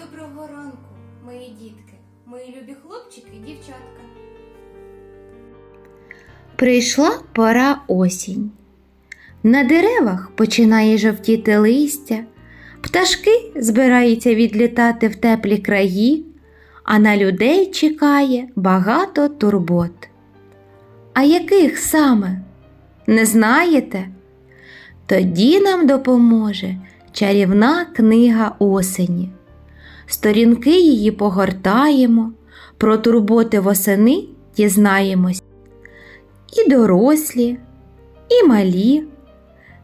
Доброго ранку, мої дітки, мої любі хлопчики і дівчатка. Прийшла пора осінь. На деревах починає жовтіти листя, пташки збираються відлітати в теплі краї, а на людей чекає багато турбот. А яких саме? Не знаєте? Тоді нам допоможе чарівна книга осені. Сторінки її погортаємо, про турботи восени дізнаємось і дорослі, і малі.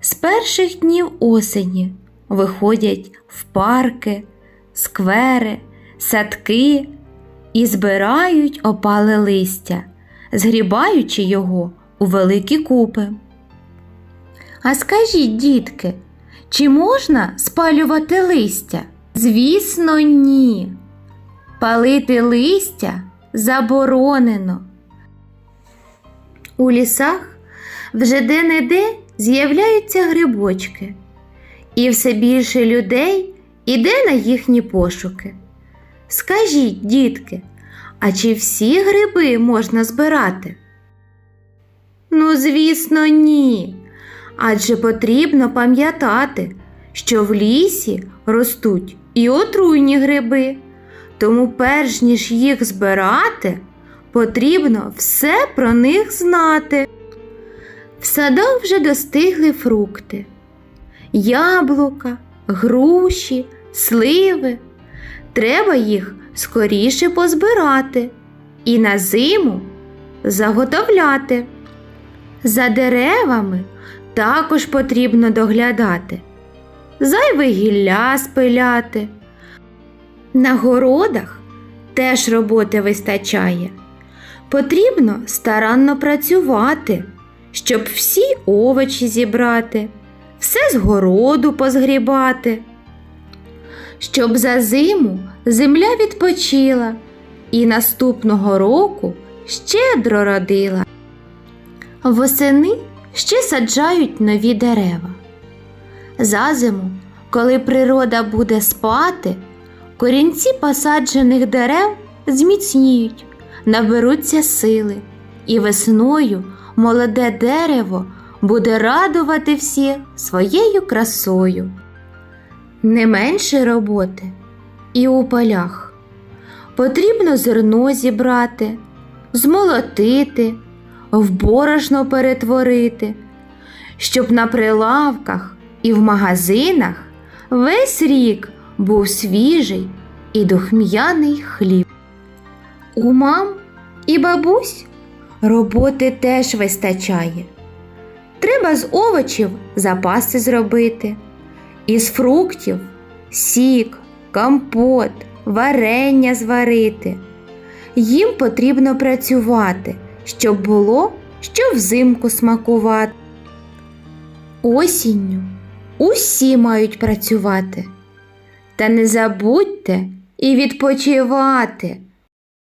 З перших днів осені виходять в парки, сквери, садки і збирають опале листя, згрібаючи його у великі купи. А скажіть, дітки, чи можна спалювати листя? Звісно, ні. Палити листя заборонено. У лісах вже де-не-де з'являються грибочки, і все більше людей іде на їхні пошуки. Скажіть, дітки, а чи всі гриби можна збирати? Ну, звісно, ні. Адже потрібно пам'ятати, що в лісі ростуть і отруйні гриби, тому перш ніж їх збирати, потрібно все про них знати. В садах вже достигли фрукти, яблука, груші, сливи. Треба їх скоріше позбирати і на зиму заготовляти. За деревами також потрібно доглядати, зайве гілля спиляти. На городах теж роботи вистачає. Потрібно старанно працювати, щоб всі овочі зібрати, все з городу позгрібати, щоб за зиму земля відпочила і наступного року щедро родила. Восени ще саджають нові дерева. За зиму, коли природа буде спати, корінці посаджених дерев зміцніють, наберуться сили, і весною молоде дерево буде радувати всіх своєю красою. Не менше роботи і у полях. Потрібно зерно зібрати, змолотити, в борошно перетворити, щоб на прилавках і в магазинах весь рік був свіжий і духм'яний хліб. У мам і бабусь роботи теж вистачає. Треба з овочів запаси зробити, із фруктів сік, компот, варення зварити. Їм потрібно працювати, щоб було що взимку смакувати. Осінню усі мають працювати. Та не забудьте і відпочивати.